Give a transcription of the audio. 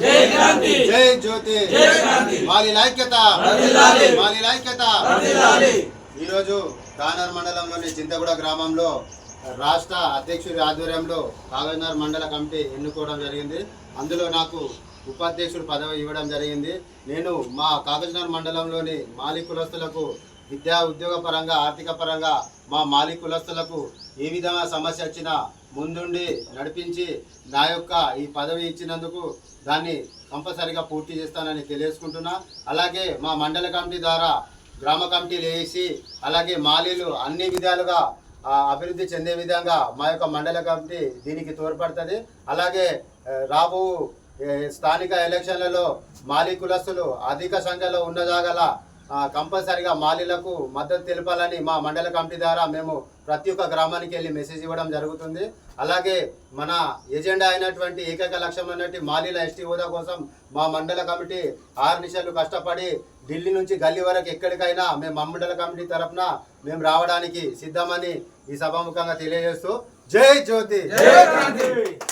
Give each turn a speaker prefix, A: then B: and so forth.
A: జై క్రాంతి!
B: జై జ్యోతి!
A: జై క్రాంతి!
B: మాలి
A: వర్ధిల్లాలి.
B: మాలి
A: వర్ధిల్లాలి.
B: ఈరోజు కానర్ మండలంలోని చింతగూడ గ్రామంలో రాష్ట్ర అధ్యక్షుడి ఆధ్వర్యంలో కాగజ్నగర్ మండల కమిటీ ఎన్నుకోవడం జరిగింది. అందులో నాకు ఉపాధ్యక్షుడు పదవి ఇవ్వడం జరిగింది. నేను మా కాగజ్నగర్ మండలంలోని మాలి కులస్తులకు విద్యా ఉద్యోగ పరంగా ఆర్థిక పరంగా మా మాలి కులస్తులకు ఏ విధమైన సమస్య వచ్చినా ముందుండి నడిపించి నా యొక్క ఈ పదవి ఇచ్చినందుకు దాన్ని కంపల్సరిగా పూర్తి చేస్తానని తెలియజేసుకుంటున్నా. అలాగే మా మండల కమిటీ ద్వారా గ్రామ కమిటీలు వేసి అలాగే మాలీలు అన్ని విధాలుగా అభివృద్ధి చెందే విధంగా మా యొక్క మండల కమిటీ దీనికి తోడ్పడుతుంది. అలాగే రాబో స్థానిక ఎలక్షన్లలో మాలీ కులస్తులు అధిక సంఖ్యలో ఉన్నదాగల కంపల్సరిగా మాలీలకు మద్దతు తెలపాలని మా మండల కమిటీ ద్వారా మేము ప్రతి ఒక్క గ్రామానికి వెళ్ళి మెసేజ్ ఇవ్వడం జరుగుతుంది. అలాగే మన ఎజెండా అయినటువంటి ఏకైక లక్ష్యం అన్నట్టు మాలీల ఎస్టీ హోదా కోసం మా మండల కమిటీ ఆరు నిమిషాలు కష్టపడి ఢిల్లీ నుంచి గల్లీ వరకు ఎక్కడికైనా మేము మా మండల కమిటీ తరఫున మేము రావడానికి సిద్ధమని ఈ సభాముఖంగా తెలియజేస్తూ జై జ్యోతి.
A: జై